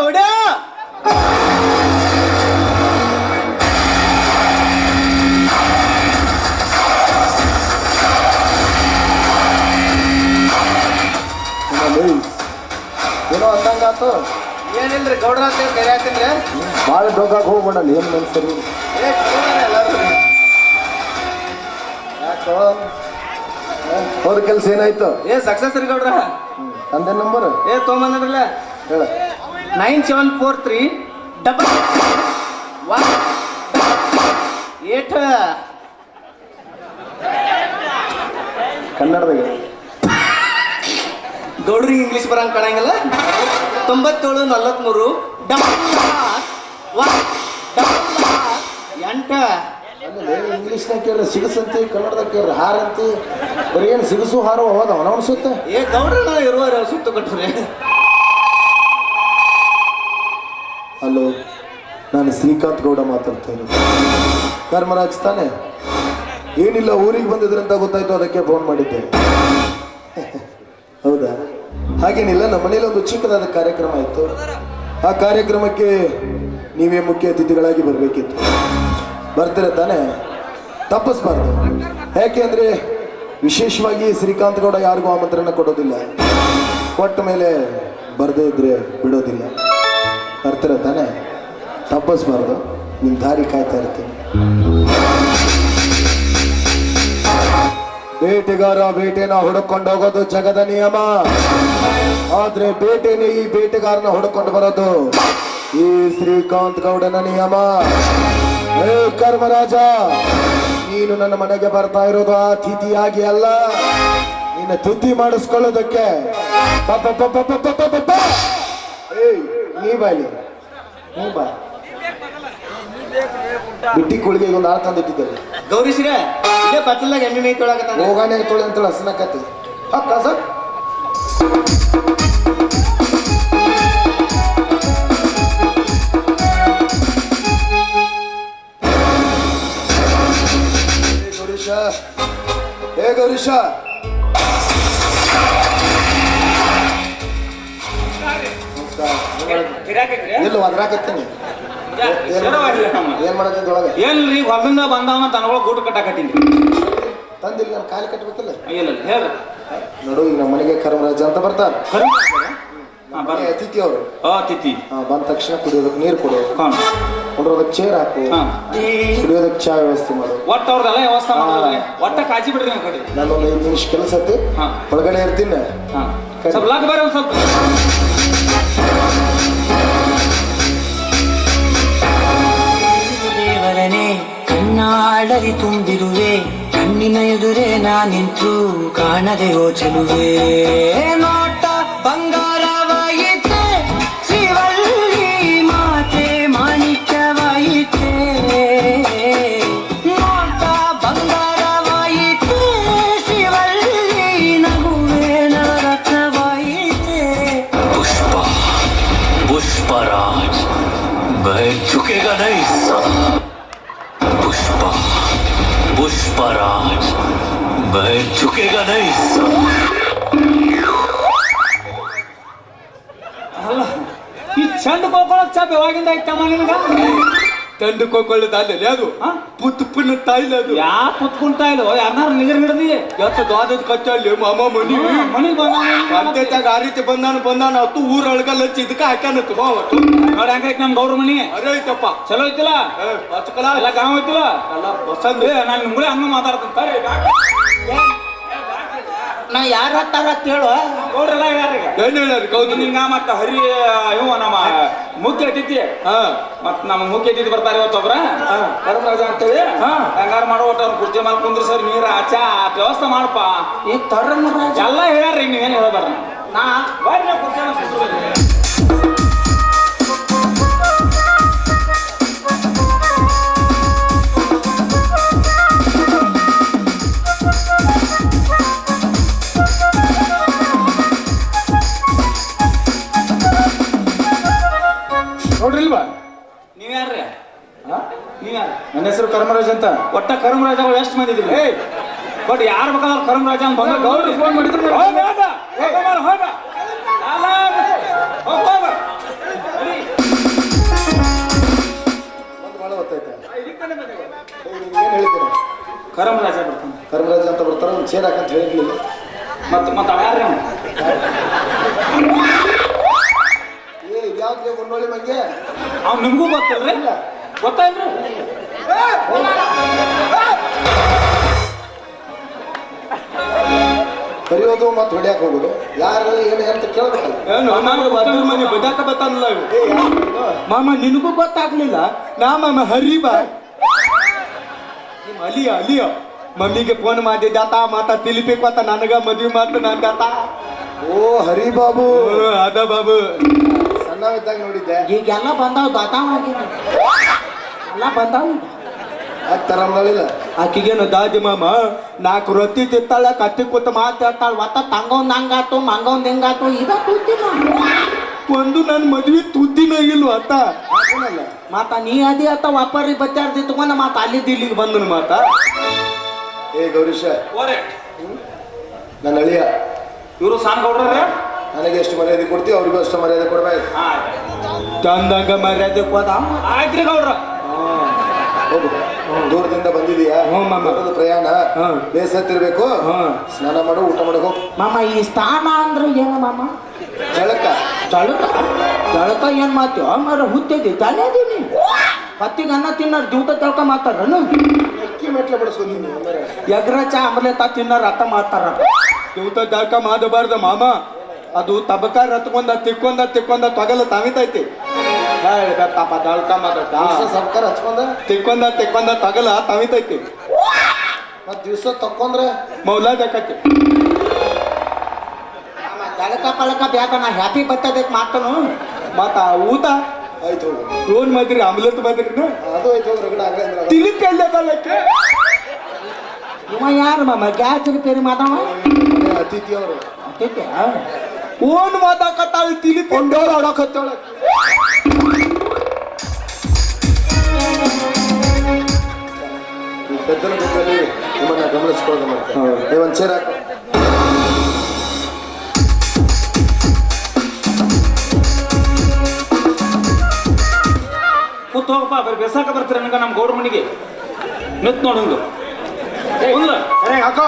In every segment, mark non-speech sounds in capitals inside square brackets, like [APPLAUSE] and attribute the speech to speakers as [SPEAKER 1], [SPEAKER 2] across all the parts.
[SPEAKER 1] ಗೌಡ
[SPEAKER 2] ಏನೋ ಅಂದಂಗಾತು
[SPEAKER 1] ಏನಿಲ್ರಿ ಗೌಡ್ರ ಅಂತ ಹೇಳಿ ಕರೆ ಹಾಕಿದ್ರೆ?
[SPEAKER 2] ಭಾಳ ಡೋಗಾಗ ಹೋಗ್ಬೇಡ ಏನು ಮನ್ಸರಿ. ಯಾಕೋ? ಹೋದ ಕೆಲಸ ಏನಾಯ್ತು?
[SPEAKER 1] ಏ ಸಕ್ಸಸ್ ರೀ ಗೌಡ್ರ.
[SPEAKER 2] ತಂದೆ ನಂಬರ್?
[SPEAKER 1] ಏ ತೊಗೊಂಬಂದ್ರಲ್ಲ?
[SPEAKER 2] ಹೇಳ.
[SPEAKER 1] Nine seven four three double one eight.
[SPEAKER 2] ಕನ್ನಡದಾಗ.
[SPEAKER 1] ಗೌಡ್ರಿಗೆ ಇಂಗ್ಲೀಷ್ ಬರಂಗ್ ಕಾಣಂಗಿಲ್ಲ. ತೊಂಬತ್ತೇಳು ನಲ್ವತ್ಮೂರು ಡಬಲ್ ಒನ್ ಡಬಲ್ ಎಂಟ.
[SPEAKER 2] ಇಂಗ್ಲೀಷ್ನಾಗ ಕೇಳ್ರಿ? ಸಿಗಸಂತಿ ಕನ್ನಡದಾಗ ಕೇಳ್ರಿ? ಹಾರ ಅಂತಿ ಬರೀ ಏನು ಸಿಗಸು ಹಾರು ಹೋದ ಅವನ ಸುತ್ತ?
[SPEAKER 1] ಏ ಗೌಡ್ರ ಇರುವ ಸುತ್ತು ಕಟ್ಟ್ರಿ.
[SPEAKER 2] ಹಲೋ, ನಾನು ಶ್ರೀಕಾಂತ್ ಗೌಡ ಮಾತಾಡ್ತಾ ಇರೋದು. ಕರ್ಮರಾಜ್ ತಾನೆ? ಏನಿಲ್ಲ, ಊರಿಗೆ ಬಂದಿದ್ರಂತ ಗೊತ್ತಾಯ್ತು, ಅದಕ್ಕೆ ಫೋನ್ ಮಾಡಿದ್ದೆ. [LAUGHS] ಹೌದಾ? ಹಾಗೇನಿಲ್ಲ, ನಮ್ಮ ಮನೇಲಿ ಒಂದು ಚಿಕ್ಕದಾದ ಕಾರ್ಯಕ್ರಮ ಇತ್ತು. ಆ ಕಾರ್ಯಕ್ರಮಕ್ಕೆ ನೀವೇ ಮುಖ್ಯ ಅತಿಥಿಗಳಾಗಿ ಬರಬೇಕಿತ್ತು. ಬರ್ತೀರ ತಾನೆ? ತಪ್ಪಿಸ್ಬಾರ್ದು. ಯಾಕೆ ಅಂದರೆ, ವಿಶೇಷವಾಗಿ ಶ್ರೀಕಾಂತ್ ಗೌಡ ಯಾರಿಗೂ ಆಮಂತ್ರಣ ಕೊಡೋದಿಲ್ಲ. ಕೊಟ್ಟ ಮೇಲೆ ಬರದೇ ಇದ್ರೆ ಬಿಡೋದಿಲ್ಲ. ಬರ್ತಿರ ತಾನೆ? ತಪ್ಪಿಸ್ಬಾರ್ದು. ನಿಮ್ಮ ದಾರಿ ಕಾಯ್ತಾ ಇರ್ತೀನಿ. ಬೇಟೆಗಾರ ಬೇಟೆನ ಹುಡುಕೊಂಡು ಹೋಗೋದು ಜಗದ ನಿಯಮ. ಆದ್ರೆ ಬೇಟೆನೇ ಈ ಬೇಟೆಗಾರನ ಹುಡುಕೊಂಡು ಬರೋದು ಈ ಶ್ರೀಕಾಂತ್ ಗೌಡನ ನಿಯಮ. ಹೇ ಕರ್ಮರಾಜ, ನೀನು ನನ್ನ ಮನೆಗೆ ಬರ್ತಾ ಇರೋದು ಅತಿಥಿಯಾಗಿ ಅಲ್ಲ. ನಿನ್ನ ತುದ್ದಿ ಮಾಡಿಸ್ಕೊಳ್ಳೋದಕ್ಕೆ. ಏಯ್ ನೀ ಬಾಲಿ ನೀ ಬಾ ಬಿಟ್ಟಿ ಕುಳಿಗೆ ಒಂದು ಆಳು ತಂದಿಟ್ಟಿದ್ದಾರೆ.
[SPEAKER 1] ಗೌರೀಶ್ರೇ ಇದೇ ಬಚ್ಚಲ್ದಾಗ ಎಣ್ಣೆ ನೈ ತೊಳಕತ್ತಾನ.
[SPEAKER 2] ಹೋಗಾನೆ ತೊಳೆ ಅಂತೇಳಿ ಹಸನಕತ್ತಿ ಹಕ್ಕ ಸರ್ ಗೌರೀಶ ಹೇ ಗೌರೀಶ. ಇಲ್ಲ ಒದ್ರಾಕತ್ತೀನಿ. ಏನ್ ಮಾಡತ್ತಿದ್ದ ಒಳಗೆ
[SPEAKER 3] ಏನ್ರಿ ಹೊರದಿಂದ ಬಂದವನ ತನಗಳು ಗೂಡು ಕಟ್ಟಾಕತ್ತೀನಿ.
[SPEAKER 2] ತಂದಿಲ್ಲ ನಾನು ಕಾಲಿ ಕಟ್ಬೇಕಲ್ಲ.
[SPEAKER 3] ಇಲ್ಲ ಹೇಳ್ರಿ.
[SPEAKER 2] ನೋಡು ಈಗ ನಮ್ಮ ಮನೆಗೆ ಕರ್ಮರಾಜ ಅಂತ ಬರ್ತಾರ. ಅತಿಥಿ ಅವರು.
[SPEAKER 3] ಆ ತಿಥಿ
[SPEAKER 2] ಬಂದ ತಕ್ಷಣ ಕುಡಿಯೋದಕ್ಕೆ ನೀರು ಕೊಡು. ಕುಡಿಯೋದಕ್ಕೆ ಚೇರ್ ಹಾಕು. ಕುಡಿಯೋದಕ್ಕೆ ಚಾ ವ್ಯವಸ್ಥೆ ಮಾಡು.
[SPEAKER 3] ಒಟ್ಟ ವ್ಯವಸ್ಥೆ ಮಾಡೋದ್ರಿ ಒಟ್ಟ ಕಾಜಿ ಬಿಡ್ರಿ ಕಡೆ.
[SPEAKER 2] ನಾನು ಒಂದು ಐದು ನಿಮಿಷ ಕೆಲಸ ಐತಿ.
[SPEAKER 3] ಹಾ.
[SPEAKER 2] ಒಳಗಡೆ ಇರ್ತೀನಿ.
[SPEAKER 3] ಸ್ವಲ್ಪ.
[SPEAKER 4] ಎದುರೇ ನಾನಿಂತು ಕಾಣದೆ ಯೋಚಲುವೆ ನೋಟ ಬಂಗಾರವಾಯಿತೆ ಶಿವಲ್ಲಿ ಮಾತೆ ಮಾಣಿಕ್ಯವಾಯಿತೆ ನೋಟ ಬಂಗಾರವಾಯಿತೆ ಶಿವಲ್ಲಿ ನಗುವೆ
[SPEAKER 5] ನರತ್ನವಾಯಿತೆ ಪುಷ್ಪ ಪುಷ್ಪರಾಜ್ ಬೈ ಚುಕೆಗ ನೈ पुष्पराज मैं झुकेगा नहीं
[SPEAKER 3] ಈ ಚಂದ ಗೋಪಾಲ ಚಾಪೆ ಒಳಗಿಂದ
[SPEAKER 1] ಐತೆ ಮನೇನ ತಂಡಕ್ಕೊಳ್ಳೋದಲ್ಲ ಅದು? ಪುತ್ತಪ್ಪನ ತಾಯಿಲ ಅದು.
[SPEAKER 3] ಯಾ ಪುತ್ಕೊಂತ ಇಲ್ಲ ಯಾರು ನಿಗರ್ ಹಿಡ್ದಿ?
[SPEAKER 1] ಎಷ್ಟು ದ್ವಾದದ ಕಚ್ಚಲ್ಲಿ ಮಾಮ ಮನಿ.
[SPEAKER 3] ಮನಿ
[SPEAKER 1] ಬಂದಾಗ ಆ ರೀತಿ ಬಂದಾನ ಬಂದಾನ ಹತ್ತು ಊರ ಒಳಗಲ್ಲ ಇದಕ್ಕೆ ಹಾಕ್ಯಾನತ್ತು ಬಾವ
[SPEAKER 3] ನೋಡಿ ಹಂಗಾಯ್ತು ನಮ್ ಗೌರ ಮನಿ.
[SPEAKER 1] ಅರೇ ಐತಪ್ಪ.
[SPEAKER 3] ಚಲೋ ಐತಿಲ್ಲ?
[SPEAKER 1] ಬಸ್ಕಲ
[SPEAKER 3] ಎಲ್ಲ ಗಾಂವ್ ಐತಿಲ್ಲ?
[SPEAKER 1] ಎಲ್ಲ ಬಸ್
[SPEAKER 3] ಅಂದ್ರೆ ನಾನು ನಿಮ್ಗಳೇ ಹಂಗ ಮಾತಾಡ್ತೀನಿ.
[SPEAKER 4] ನಾ ಯಾರ ಹತ್ತಾರ ಅಂತ ಹೇಳು.
[SPEAKER 3] ಗೌಡ್ರೆಲ್ಲ ಯಾರೀಗ
[SPEAKER 1] ಕೌದು
[SPEAKER 3] ಹಿಂಗ ಮತ್ತ ಹರಿ ಇವ ನಮ್ಮ ಮುಖ್ಯ ಅತಿಥಿ.
[SPEAKER 1] ಹಾ.
[SPEAKER 3] ಮತ್ ನಮ್ಮ ಮುಖ್ಯ ಅತಿಥಿ ಬರ್ತಾರೆ ಇವತ್ತು ಒಬ್ರ. ಕರ್ಮರಾಜ ಅಂತೇಳಿ. ಹಂಗಾರ ಮಾಡೋ ಒಟ್ಟು ಅವ್ನ ಕುರ್ಚಿ ಮೇಲೆ ಕುಂದ್ರಿ ಸರ್ ನೀರ ಆಚಾ ವ್ಯವಸ್ಥೆ ಮಾಡಪ್ಪ
[SPEAKER 4] ಈ ತರ
[SPEAKER 3] ಎಲ್ಲ ಹೇಳ್ರಿ ನೀವೇನು ಹೇಳ್ಬಾರ ನಾ ಬರ್ರಿ ನಾ ಕುರ್ಚಿ ಮೇಲೆ ಕುಂದ್ರಿ ಒಟ್ಟ ಕರ್ಮರಾಜಗಳು ಎಷ್ಟು ಮಂದಿ ಇದ್ರು ಬಟ್ ಯಾರು ಬೇಕಾದ್ರೆ ಕರ್ಮರಾಜ ಫೋನ್ ಮಾಡಿದ್ರು ಕರ್ಮರಾಜ ಬರ್ತಾನೆ.
[SPEAKER 2] ಕರ್ಮರಾಜ ಅಂತ ಬರ್ತಾರ ಒಂದು ಚೇರ್ ಹಾಕಂತ ಹೇಳಿರ್ಲಿಲ್ಲ
[SPEAKER 3] ಮತ್ತೆ ಮತ್ತೆ ಅವ್ಯಾರ್ರಿ
[SPEAKER 2] ಏ ಇದ್ಯಾವ್ದು ಒಂದೊಳ್ಳೆ ಮಂಗೆ?
[SPEAKER 3] ಅವ್ನು ನಿಮಗೂ ಗೊತ್ತಲ್ರಿ? ಗೊತ್ತಾಯ್ತು
[SPEAKER 2] ಕರಿಯೋದು ಮತ್ತೆ ಹೊಡ್ಯಾಕ್ ಹೋಗೋದು ಯಾರು ಏನು ಅಂತ ಕೇಳಬೇಕು
[SPEAKER 1] ಏನು ನಾನು ಅದ್ರ ಮನೆ? ಮಾಮ ನಿನಗೂ ಗೊತ್ತಾಗ್ಲಿಲ್ಲ? ನಾ ಮಾಮ ಹರಿ ಬಾ. ಅಲಿಯ ಅಲಿಯ. ಮಮ್ಮಿಗೆ ಫೋನ್ ಮಾಡಿದ್ದಾತ ಮಾತ ಅಂತ ನನಗ ಮದ್ವೆ ಮಾತು ನಂದಾತ
[SPEAKER 2] ಓ ಹರಿ ಬಾಬು.
[SPEAKER 1] ಅದ ಬಾಬು.
[SPEAKER 2] ಸಣ್ಣವಿದ್ದಾಗ ನೋಡಿದ್ದೆ.
[SPEAKER 4] ಈಗೆಲ್ಲ ಬಂದಾವ ಮಾಡಿದ್ದೆ ಎಲ್ಲ ಬಂದಾವ
[SPEAKER 2] ಅದ್ ತರಂಬಳಿಲ್ಲ
[SPEAKER 1] ಆಕಿಗೇನು ದಾದಿ ಮಾಮ ನಾಲ್ಕು ರೊತ್ತಿ ತಿತ್ತಾಳ ಕತ್ತಿ ಕೂತ ಮಾತಾಡ್ತಾಳ
[SPEAKER 4] ಒತ್ತ ತಂಗೊಂದ್ ಹಂಗಾತು ಮಂಗೊಂದ್ ಹೆಂಗಾತು ಇದ ಕೂತಿನ
[SPEAKER 1] ಒಂದು ನನ್ನ ಮದ್ವೆ ತುದ್ದಿನ ಇಲ್ವ ಅತ್ತ?
[SPEAKER 4] ಮಾತ ನೀ ಅದಿ ಅತ್ತ ವಾಪಾರಿ ಬಚ್ಚಾರ್ದಿ ತಗೊಂಡ ಮಾತ
[SPEAKER 1] ಅಲ್ಲಿದ್ದು ಇಲ್ಲಿಗೆ ಬಂದನು ಮಾತ.
[SPEAKER 2] ಏ ಗೌರೀಶ.
[SPEAKER 3] ಓರೆ
[SPEAKER 2] ನನ್ನ ಅಳಿಯ.
[SPEAKER 3] ಇವರು ಸಾನ್ ಕೊಡ್ರೆ
[SPEAKER 2] ನನಗೆ ಎಷ್ಟು ಮರ್ಯಾದೆ ಕೊಡ್ತೀವಿ ಅವ್ರಿಗೂ ಅಷ್ಟು ಮರ್ಯಾದೆ ಕೊಡ್ಬೇಕು
[SPEAKER 1] ಚಂದಂಗ ಮರ್ಯಾದೆ ಹೋದ
[SPEAKER 3] ಆಯ್ತ್ರಿ ಗೌಡ್ರ.
[SPEAKER 2] ಹೋಗು. ದೂರದಿಂದ ಬಂದಿದೀಯಾ?
[SPEAKER 1] ಹ್ಞೂ ಮಾಮ.
[SPEAKER 2] ಪ್ರಯಾಣ?
[SPEAKER 1] ಹ್ಞೂ.
[SPEAKER 2] ಬೇಸತ್ತಿರ್ಬೇಕು. ಸ್ನಾನ ಮಾಡು ಊಟ ಮಾಡು ಹೋಗು.
[SPEAKER 4] ಮಾಮ ಈ ಸ್ಥಾನ ಅಂದ್ರೆ ಏನು ಮಾಮ?
[SPEAKER 2] ಜಳಕ
[SPEAKER 4] ಚಳಕ? ಚಳಕ ಏನ್ ಮಾತ್ಯೋ ಮರ ತಾನೇ ಅದೀನಿ. ಹತ್ತಿಗೆ ಅನ್ನ ತಿನ್ನೋರು ಜೂತ ತಳ್ಕ ಮಾತಾರನು
[SPEAKER 2] ಅಕ್ಕಿ ಮೆಟ್ಲೆ ಬಿಡಿಸ್ಕೊಂತೀನಿ
[SPEAKER 4] ಎಗ್ರ ಚಾ ಆಮ್ಲೆಟ್ ತಿನ್ನೋರು ಅತ್ತ ಮಾತಾರ
[SPEAKER 1] ಜೂತ ಜಳಕ ಮಾಡಬಾರ್ದು ಮಾಮ. ಅದು ತಬಕ ರತ್ಕೊಂದ ತಿಕ್ಕೊಂದ ತಿಕ್ಕೊಂದ ತೊಗಲ ತಾವಿತೈತಿ. ಹೇಳ್ಬೇಕಪ್ಪ ಜಳಕ ಮಾಡದ
[SPEAKER 2] ಸರ್ಕಾರ ಹಚ್ಕೊಂಡ
[SPEAKER 1] ತಿಕ್ಕೊಂದ ತಿಕ್ಕೊಂದ ತಗಲ ತಾವಿತೈತಿ
[SPEAKER 2] ಮತ್ ದಿವ್ಸ ತಕ್ಕೊಂಡ್ರೆ?
[SPEAKER 1] ಮೌಲ ಜಕತಿ
[SPEAKER 4] ಜಳಕ ಪಳಕ ಬ್ಯಾಕ ನಾ ಹ್ಯಾಪಿ ಬರ್ತದಕ್ಕೆ ಮಾತನು.
[SPEAKER 1] ಮತ್ತ ಊಟ?
[SPEAKER 2] ಆಯ್ತು ಹೋಗು.
[SPEAKER 1] ರೋನ್ ಮದ್ರಿ ಆಮ್ಲೆಟ್ ಮದ್ರಿನ
[SPEAKER 2] ಅದು ಆಯ್ತು ಹೋಗಿ ರಗಡ ಆಗ್ಲೇ ಅಂದ್ರೆ ಅದು.
[SPEAKER 1] ತಿಲಿಕ್ ಎಲ್ಲದಲ್ಲಕ್ಕೆ
[SPEAKER 4] ಇವ ಯಾರು ಮಾಮ ಗ್ಯಾಸ್ ರಿಪೇರಿ ಮಾತಾವ?
[SPEAKER 2] ಮನೆ ಅತಿಥಿ ಅವರು
[SPEAKER 1] ಓನ್ ಮಾತಾಕತ್ತಾಳ ತಿಲಿ ಕೊಂಡೋಳ ಆಡಕತ್ತಾಳ
[SPEAKER 2] ಪೆದ್ದನ ಬಿಟ್ಟಲ್ಲಿ ನಿಮ್ಮನ್ನ ಗಮನಿಸ್ಕೊಳ್ಳೋದು ಒಂದು ನೀವೊಂದು ಚೇರ್ ಹಾಕು.
[SPEAKER 3] ಕೂತ್ ಹೋಗಪ್ಪ ಬರೀ ಬೆಸಾಕ ಬರ್ತೀರ ನನಗ ನಮ್ಮ ಗೌಡ್ರ ಮನೆಗೆ. ಮೆತ್ ನೋಡಂದು ಕುಂದ್ರ.
[SPEAKER 1] ಸರಿ ಹಾಕೋ.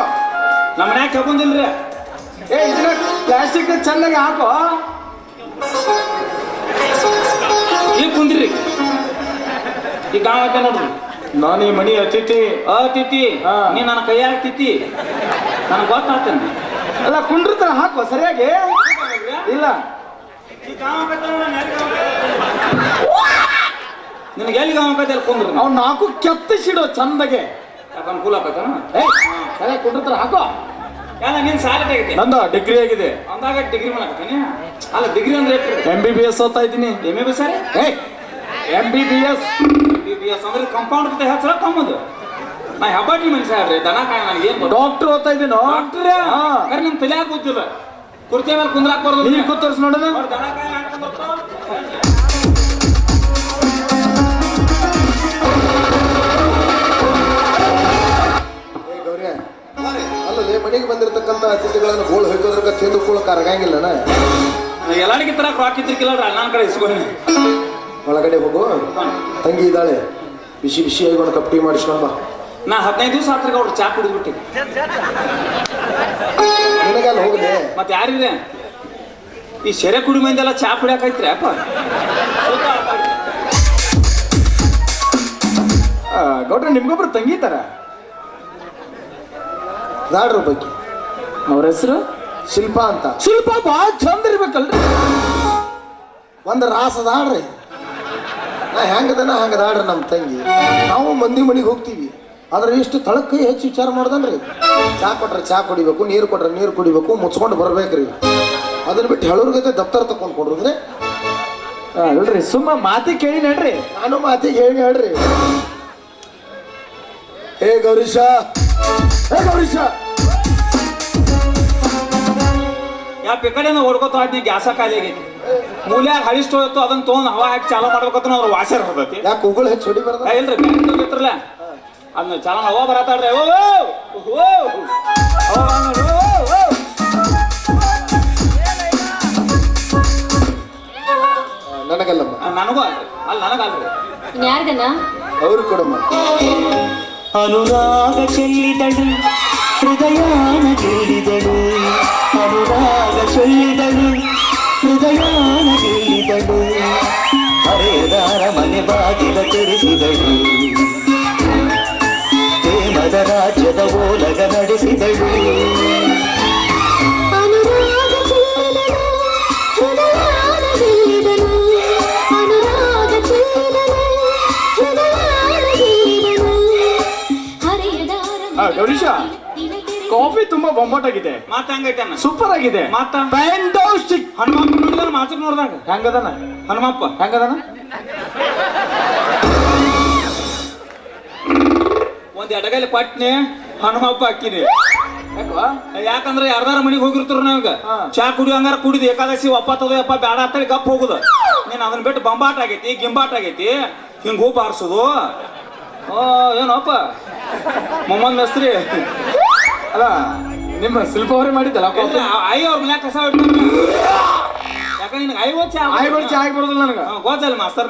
[SPEAKER 3] ನಮ್ಮ ಮನ್ಯಾಗ
[SPEAKER 1] ಏ ಇದನ್ನ ಪ್ಲಾಸ್ಟಿಕ್ ಚೆನ್ನಾಗಿ ಹಾಕೋ.
[SPEAKER 3] ಈಗ ಕುಂದ್ರಿ. ಈಗ ಗಾಂವ್ ಹಾಕ ನೋಡ್ರಿ.
[SPEAKER 1] ನಾನು ಮನಿ ಅತಿಥಿ.
[SPEAKER 3] ಅತಿಥಿ
[SPEAKER 1] ಹಾ.
[SPEAKER 3] ನೀ ನನ್ನ ಕೈ ತಿತ್ತಿ ನನಗೆ ಗೊತ್ತಾಗ್ತೇನೆ
[SPEAKER 1] ಅಲ್ಲ ಕುಂಡ್ರತರ ಹಾಕುವ ಸರಿಯಾಗಿ? ಇಲ್ಲ.
[SPEAKER 3] ನಿನಗೆ ಎಲ್ಲಿ ಗಾಂವ್ ಆಕೈತೆ ಅಲ್ಲಿ ಕುಂದ್ರ
[SPEAKER 1] ಅವ್ನು ನಾಲ್ಕು ಕೆತ್ತಿಸಿಡೋ ಚಂದಗೆ.
[SPEAKER 3] ಅನುಕೂಲ ಆಕೈತನ
[SPEAKER 1] ಏಯ್ ಸರಿಯಾಗಿ ಕುಂಡ್ರತರ ಹಾಕೋ
[SPEAKER 3] ಯಾಕ ನಿನ್ ಸಾಲ ತೆಗಿತೆ
[SPEAKER 1] ನಂದು ಡಿಗ್ರಿ ಆಗಿದೆ
[SPEAKER 3] ಅಂದಾಗ ಡಿಗ್ರಿ ಮಾಡಕತ್ತೀನಿ ಅಲ್ಲ ಡಿಗ್ರಿ ಅಂದ್ರೆ
[SPEAKER 1] ಎಂ ಬಿ ಬಿ ಎಸ್ ಓದ್ತಾ ಇದ್ದೀನಿ.
[SPEAKER 3] ಎಂ ಎ ಬಿ ಸರಿ?
[SPEAKER 1] ಏಯ್ M B B
[SPEAKER 3] S B S ಅಂದ್ರೆ ಕಂಪೌಂಡ್ ಜೊತೆ ಹೆಸರ ಕಮ್ಮದು ನಾ ಹೆಬ್ಬಾಟಿ ಮನುಷ್ಯ ಹೇಳ್ರಿ ದನ ಕಾಯ ನನಗೆ ಏನು
[SPEAKER 1] ಡಾಕ್ಟರ್ ಓದ್ತಾ ಇದ್ದೀನೋ?
[SPEAKER 3] ಡಾಕ್ಟ್ರ
[SPEAKER 1] ಹಾ.
[SPEAKER 3] ಕರೆ ನಿಮ್ ತಲೆಯಾಗ ಗೊತ್ತಿಲ್ಲ ಕುರ್ಚಿ ಮೇಲೆ ಕುಂದ್ರಾಕ್ ಬರೋದು
[SPEAKER 1] ನೀವು ಕೂತರ್ಸ್ ನೋಡೋಣ
[SPEAKER 3] ಅವ್ರ್ ದನ ಕಾಯ
[SPEAKER 2] ಅಲ್ಲಲ್ಲಿ ಮನೆಗೆ ಬಂದಿರತಕ್ಕಂಥ ಅತಿಥಿಗಳನ್ನು ಗೋಳು ಹೊಯ್ಕೋದ್ರಕ ತಿಂದು ಕೂಳಕ್ ಅರಗಂಗಿಲ್ಲನ
[SPEAKER 3] ಎಲ್ಲಾಡಿಗೆ ತರ ರಾಕ್ ಅಣ್ಣ ನನ್ನ ಕಡೆ ಇಸ್ಕೊಂಡು
[SPEAKER 2] ಒಳಗಡೆ ಹೋಗು. ತಂಗಿ ಇದ್ದಾಳೆ. ಬಿಸಿ ಬಿಸಿಯಾಗಿ ಒಂದು ಕಪ್ ಟೀ ಮಾಡಿಸ್ಕೊಂಬ
[SPEAKER 3] ನಾ ಹದಿನೈದು ದಿವಸ ಆತ್ರಿಗೆ ಅವ್ರು ಚಾ ಕುಡಿದ್ಬಿಟ್ಟೆ
[SPEAKER 2] ನಿನಗೆ ಹೋಗಿದೆ?
[SPEAKER 3] ಮತ್ತೆ ಯಾರಿದೆ ಈ ಸೆರೆ ಕುಡಿಮೆಯಿಂದೆಲ್ಲ ಚಾ ಕುಡಿಯಾಕೈತ್ರಿ ಅಪ್ಪ?
[SPEAKER 1] ಗೌಡ್ರ ನಿಮ್ಗೊಬ್ರು ತಂಗಿತಾರ
[SPEAKER 2] ದಾಡ್ರ ಬಗ್ಗೆ.
[SPEAKER 1] ಅವ್ರ ಹೆಸರು?
[SPEAKER 2] ಶಿಲ್ಪಾ ಅಂತ.
[SPEAKER 1] ಶಿಲ್ಪ ಭಾಳ ಚಂದ ಇರ್ಬೇಕಲ್ರಿ.
[SPEAKER 2] ಒಂದು ರಾಸ ದಾಡ್ರಿ. ನಾ ಹೆಂಗದನ ಹಂಗೆ ನಮ್ಮ ತಂಗಿ. ನಾವು ಮಂದಿ ಮನೆಗೆ ಹೋಗ್ತೀವಿ. ಆದ್ರೆ ಇಷ್ಟು ತಳಕ್ಕೆ ಹೆಚ್ಚು ವಿಚಾರ ಮಾಡ್ದನ್ರಿ. ಚಾ ಕೊಟ್ರೆ ಚಾ ಕುಡಿಬೇಕು ನೀರು ಕೊಟ್ರೆ ನೀರು ಕುಡಿಬೇಕು ಮುಚ್ಕೊಂಡು ಬರ್ಬೇಕ್ರಿ. ಅದನ್ನ ಬಿಟ್ಟು ಹೇಳೋರ್ ಗತೆ ದಪ್ತರ ತಕೊಂಡ್ ಕೊಡ್ರಿ
[SPEAKER 1] ಹೇಳ್ರಿ ಸುಮ್ಮ ಮಾತಿ ಕೇಳಿ ನಡ್ರಿ.
[SPEAKER 2] ನಾನು ಮಾತಿ ಹೇಳಿ ಹೇಳ್ರಿ. ಹೇ ಗೌರೀಶ ಹೇ ಗೌರೀಶ.
[SPEAKER 3] ಯಾ ಕಡೆನ ಹೊಡ್ಕೋತ ಆದ್ನಿ ಗ್ಯಾಸ ಖಾಲಿ ಆಗೈತಿ ಮೂಲ್ಯಾಗ ಹಳಿಷ್ಟು ಹೋಯ್ತು ಅದನ್ನ ತೊಗೊಂಡ್ ಹವಾ ಹಾಕಿ ಚಾಲ ಮಾಡ್ಬೇಕಂತ ಅವ್ರ ವಾಸರ್ ಹೊರತೈತಿ
[SPEAKER 2] ಯಾಕೆ ಉಗುಳು ಹೆಚ್ಚು ಹೊಡಿಬಾರ್ದ
[SPEAKER 3] ಏ, ಇಲ್ರಿ ಬ್ಯಾಂಕ್ ಅದನ್ನ ಚಾಲ ಹವಾ ಬರತಾಳ್ರಿ ಓ ಓ.
[SPEAKER 2] ನನಗಲ್ಲಮ್ಮ.
[SPEAKER 3] ನನಗೂ ಅಲ್ರಿ ಅಲ್ಲಿ ನನಗಲ್ರಿ
[SPEAKER 6] ಯಾರ್ಗನ
[SPEAKER 2] ಅವ್ರು ಕೊಡಮ್ಮ.
[SPEAKER 6] ಅನುರಾಗ ಚೆಲ್ಲಿದಳು. ಹೃದಯಾನ ಗೆಲ್ಲಿದಳು ಅನುರಾಗ ಚೆಲ್ಲಿದಳು ಹೃದಯಾನ ಗೆಲ್ಲಿದಳು ಹರೆಯದಾರ ಮನೆ ಬಾಗಿಲ ತೆರೆಸಿದಳು ಪ್ರೇಮದ ರಾಜ್ಯದ ಓಲಗ ನಡೆಸಿದಳು
[SPEAKER 7] ಅನುರಾಗ ಚೆಲ್ಲಿದನು ಹೃದಯಾನ ಗೆಲ್ಲಿದನು ಅನುರಾಗ ಚೆಲ್ಲಿದನು ಹೃದಯಾನ ಗೆಲ್ಲಿದನು ಹರೆಯದಾರ
[SPEAKER 1] ಆ, ಗೌರೀಶ ಕಾಫಿ ತುಂಬಾ ಬೊಂಬಾಟಾಗಿದೆ
[SPEAKER 3] ಮಾತ ಹಂಗೈತೆ
[SPEAKER 1] ಸೂಪರ್ ಆಗಿದೆ.
[SPEAKER 3] ಮಾತ?
[SPEAKER 1] ಫ್ಯಾಂಟಾಸ್ಟಿಕ್
[SPEAKER 3] ಹನುಮಪ್ಪ ನೋಡಿದ ಮಾಚಕ್ ನೋಡ್ದಾಗ.
[SPEAKER 1] ಹೆಂಗದನ
[SPEAKER 3] ಹನುಮಪ್ಪ.
[SPEAKER 1] ಹೆಂಗದನ
[SPEAKER 3] ಒಂದ್ ಎಡಗೈಲಿ ಪಟ್ನಿ ಹನುಮಪ್ಪ ಹಾಕಿನಿ ಯಾಕಂದ್ರೆ ಯಾರ್ದಾರ ಮನೆಗೆ ಹೋಗಿರ್ತಾರ ನಾವಾಗ ಚಾ ಕುಡಿಯೋ ಹಂಗಾರ ಕುಡಿದು ಏಕಾದಶಿ ಒಪ್ಪತ್ತದ ಅಪ್ಪ ಬೇಡ ಅಂತೇಳಿ ಗಪ್ ಹೋಗುದು. ನೀನ್ ಅದನ್ನ ಬಿಟ್ಟು ಬಂಬಾಟ ಆಗೈತಿ ಗಿಂಬಾಟ ಆಗೈತಿ. ಹಿಂಗ ಹೂ ಬಾರಿಸೋದು. ಓ ಏನೋಪ್ಪ? ಮೊಹಮ್ಮದ್ ಮೆಸ್ತ್ರಿ.
[SPEAKER 1] ಅಲ್ಲ ನಿಮ್ಮ ಶಿಲ್ಪವರೇ ಮಾಡಿದ್ದಲ್ಲ
[SPEAKER 3] ಇಲ್ಲ, ಐ ಅವ್ರ ಮನ್ಯಾಗ ಕಸ ಹೊಡ್ತಾನ ನಿನಗೆ ಐ
[SPEAKER 1] ಬರೋದಿಲ್ಲ
[SPEAKER 3] ಮಾಸ್ತರ್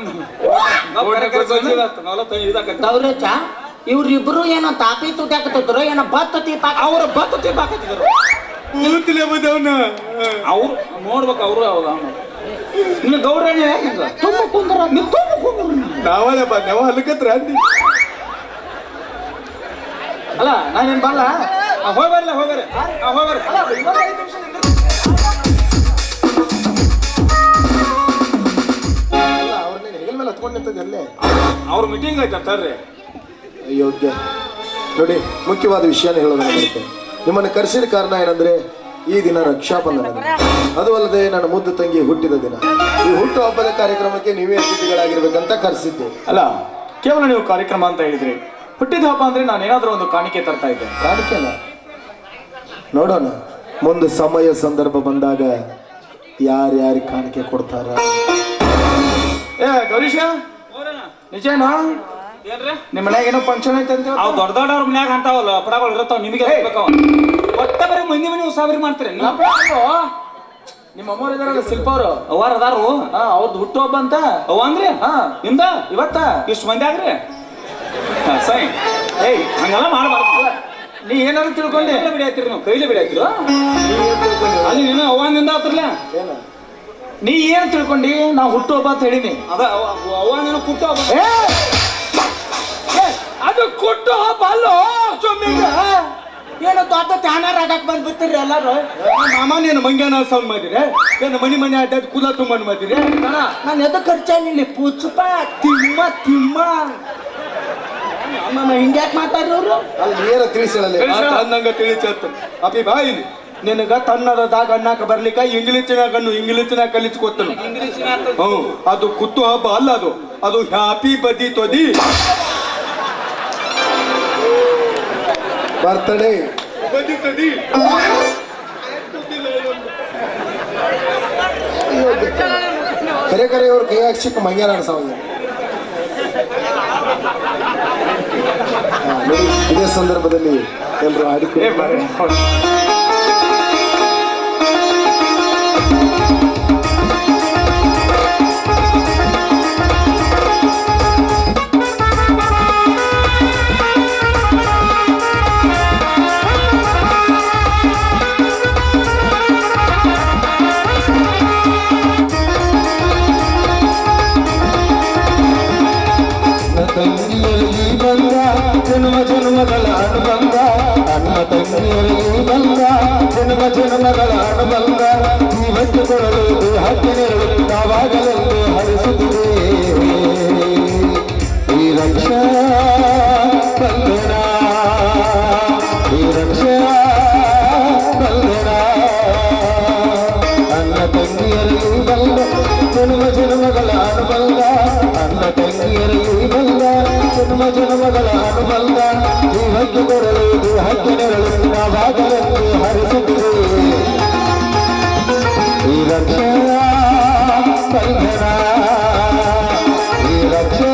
[SPEAKER 4] ಇವ್ರಿಬ್ರು ಏನೋ ತಾಪಿ ತುಟ್ಯಾಕತ್ತಿದ್ರು ಏನೋ ಭತ್ತ ತೀಪಾಕ
[SPEAKER 3] ಅವ್ರ ಬತ್ತ
[SPEAKER 1] ಕೂತಿಲೆ ಬದವನ
[SPEAKER 3] ಅವ್ರು ನೋಡ್ಬೇಕು ಅವರು ಅವಾಗ ನಿನ್ನ ಹೆಂಗ? ತುಂಬ ಕುಂದ್ರ ನೀವು ತುಂಬ ಕುಂದ್ರ
[SPEAKER 1] ನಾವಲ್ಲ ಬಾ ಅಂದಿ. ಅಲ್ಲ ನಾನೇನ್ ಬಲ್ಲ
[SPEAKER 3] ಹೋಗಿ ಬರ್ಲಿ ಹೋಗಿ ಬರ್ರಿ. ಹೋಗಿ ಬರ್ರಿ.
[SPEAKER 2] ಅಲ್ಲ ಅಲ್ಲೇ
[SPEAKER 3] ಅವ್ರ ಮೀಟಿಂಗ್ ಐತೆ ತರ್ರಿ.
[SPEAKER 2] ನೋಡಿ ಮುಖ್ಯವಾದ ವಿಷಯನ ಹೇಳೋದಾಗುತ್ತೆ ನಿಮ್ಮನ್ನು ಕರೆಸಿದ ಕಾರಣ ಏನಂದ್ರೆ ಈ ದಿನ ರಕ್ಷಾಬಂಧನ ಅದು ಅಲ್ಲದೆ ನನ್ನ ಮುದ್ದು ತಂಗಿ ಹುಟ್ಟಿದ ದಿನ. ಈ ಹುಟ್ಟು ಹಬ್ಬದ ಕಾರ್ಯಕ್ರಮಕ್ಕೆ ನೀವೇ ಅತಿಥಿಗಳಾಗಿರ್ಬೇಕಂತ ಕರೆಸಿದ್ದು.
[SPEAKER 1] ಅಲ್ಲ ಕೇವಲ ನೀವು ಕಾರ್ಯಕ್ರಮ ಅಂತ ಹೇಳಿದ್ರಿ. ಹುಟ್ಟಿದ ಹಬ್ಬ ಅಂದ್ರೆ ನಾನು ಏನಾದರೂ ಒಂದು ಕಾಣಿಕೆ ತರ್ತಾ ಇದ್ದೆ.
[SPEAKER 2] ಕಾಣಿಕೆಲ್ಲ ನೋಡೋಣ. ಮುಂದೆ ಸಮಯ ಸಂದರ್ಭ ಬಂದಾಗ ಯಾರ್ಯಾರಿಗೆ ಕಾಣಿಕೆ ಕೊಡ್ತಾರ?
[SPEAKER 1] ಏ ಗೌರೀಶ ನಿಜನಾ? ನಿಮ್ಮ ಮನ್ಯಾಗ ಏನೋ ಫಂಕ್ಷನ್ ಐತೆ ಅಂತ
[SPEAKER 3] ಅವ್ ದೊಡ್ಡ ದೊಡ್ಡವ್ರ ಮನ್ಯಾಗ ಅಂತಾವಲ್ಲ ಅಪಡಗಳು ಇರ್ತಾವ ನಿಮಗೆ ಹೇಳ್ಬೇಕು. ಒಟ್ಟ ಬರೀ ಮಂದಿ ಮನೆ ಉಸಾಬರಿ ಮಾಡ್ತಾರೆ
[SPEAKER 1] ನಿಮ್ಮ ಅಮ್ಮವ್ರು ಇದಾರಲ್ಲ ಶಿಲ್ಪ ಅವರು.
[SPEAKER 3] ಅವಾರ ಅದಾರು?
[SPEAKER 1] ಹಾ ಅವ್ರದ್ದು ಹುಟ್ಟು ಹಬ್ಬ ಅಂತ.
[SPEAKER 3] ಅವ ಅಂದ್ರಿ?
[SPEAKER 1] ಹಾ.
[SPEAKER 3] ನಿಮ್ದ
[SPEAKER 1] ಇವತ್ತ?
[SPEAKER 3] ಇಷ್ಟು ಮಂದಿ ಆಗ್ರಿ ಸೈ ಏಯ್ ಹಂಗೆಲ್ಲ ಮಾಡಬಾರ್ದು.
[SPEAKER 1] ನೀ ಏನಾರು ತಿಳ್ಕೊಂಡೆ?
[SPEAKER 3] ಕೈಲೇ ಬಿಡಾಯ್ತಿರಿ ನಾವು ಕೈಲೇ ಬಿಡಾಯ್ತಿರು. ಅಲ್ಲಿ ನೀನು ಆತ್ರಲ್ಲ
[SPEAKER 1] ನೀ ಏನು ತಿಳ್ಕೊಂಡಿ? ನಾ ಹುಟ್ಟು ಹಬ್ಬ ಅಂತ ಹೇಳಿನಿ.
[SPEAKER 3] ಅದ ಅವ್ವ ನೀನು ಕುಟ್ಟ
[SPEAKER 1] ಏ! ಏ, ಅದು ಕುಟ್ಟು ಹಬ್ಬ ಅಲ್ಲೋ ಸುಮ್ಮನೆ
[SPEAKER 4] ಏನು ದೊಡ್ಡ ತ್ಯಾನಾರ ಆಗಕ್ ಬಂದ್ಬಿಡ್ತೀರಿ ಎಲ್ಲಾರು?
[SPEAKER 1] ಮಾಮ ನೀನು ಮಂಗ್ಯಾನ ಸೌಂಡ್ ಮಾಡಿದ್ರೆ ಏನು ಮನಿ ಮನೆ ಅಡ್ಡಾಡ್ ಕುಲ ತುಂಬನ್ ಮಾಡಿದ್ರೆ
[SPEAKER 4] ನಾನು ಎದಕ್ ಖರ್ಚಾಗಿಲ್ಲ ಪುಚ್ಚಪ್ಪ ತಿಮ್ಮ ತಿಮ್ಮ. ಅಮ್ಮ ಹಿಂಗ್ಯಾಕ್ ಮಾತಾಡೋರು
[SPEAKER 2] ಅಲ್ಲಿ ಏನ ತಿಳಿಸಲೇ
[SPEAKER 1] ಅಂದಂಗ ತಿಳಿಚತ್ತು. ಅಪಿ ಬಾ ಇಲ್ಲಿ. ನಿನಗ ತನ್ನದಾಗ ಅಣ್ಣಾಕ ಬರ್ಲಿಕ್ಕ ಇಂಗ್ಲಿಷ್ನಾಗ ಅನ್ನು ಇಂಗ್ಲಿಷ್ನಾಗ ಕಲಿಸ್ಕೊತನು ಹ್ಞೂ. ಅದು ಕುತ್ತು ಹಬ್ಬ ಅಲ್ಲ ಅದು. ಅದು ಹ್ಯಾಪಿ ಬದಿ ತೊದಿ.
[SPEAKER 2] ಬರ್ತಡೇ.
[SPEAKER 1] ಬದಿ ತೊದಿ.
[SPEAKER 2] ಕರೆ ಕರೆ ಅವ್ರ ಕೈ ಹಾಕ್ಸಿಕ್ ಮಂಗ್ಯಾರ ಅನ್ಸವ ಇದೇ ಸಂದರ್ಭದಲ್ಲಿ ಎಲ್ಲರೂ
[SPEAKER 1] ಏ
[SPEAKER 2] ಜನ್ಮ ಜನ್ಮಗಳ ಅನುಬಂಧ ಅಣ್ಣ ತಂಗಿಯರಿಗೆ ಬಂದ ಜನ್ಮ ಜನ್ಮಗಳ ಅನುಬಂಧ ಜೀವಕ್ಕೆ ಕೊಡಲು ದೇಹಕ್ಕೆ ನೆರಳು ನಾವಾಗಲೆಂದು ಹರಿಸುತ್ತಿದೆ ಈ ರಕ್ಷಾ ಬಂಧನ ಈ ರಕ್ಷಾ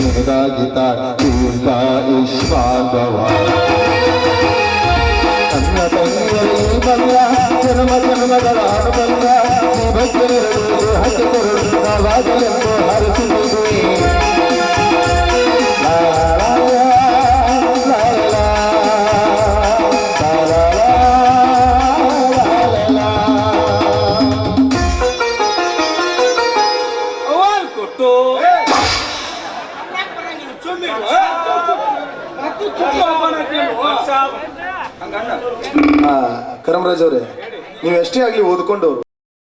[SPEAKER 8] मेरा गितार टीका ईश्वा गवा जन्म जन्म दरान बल्ला भक्त हट करो
[SPEAKER 3] हर सुनी
[SPEAKER 8] ಕರಮರಾಜ್ ಅವರೇ ನೀವು ಎಷ್ಟೇ ಆಗಲಿ ಓದ್ಕೊಂಡವ್ರು.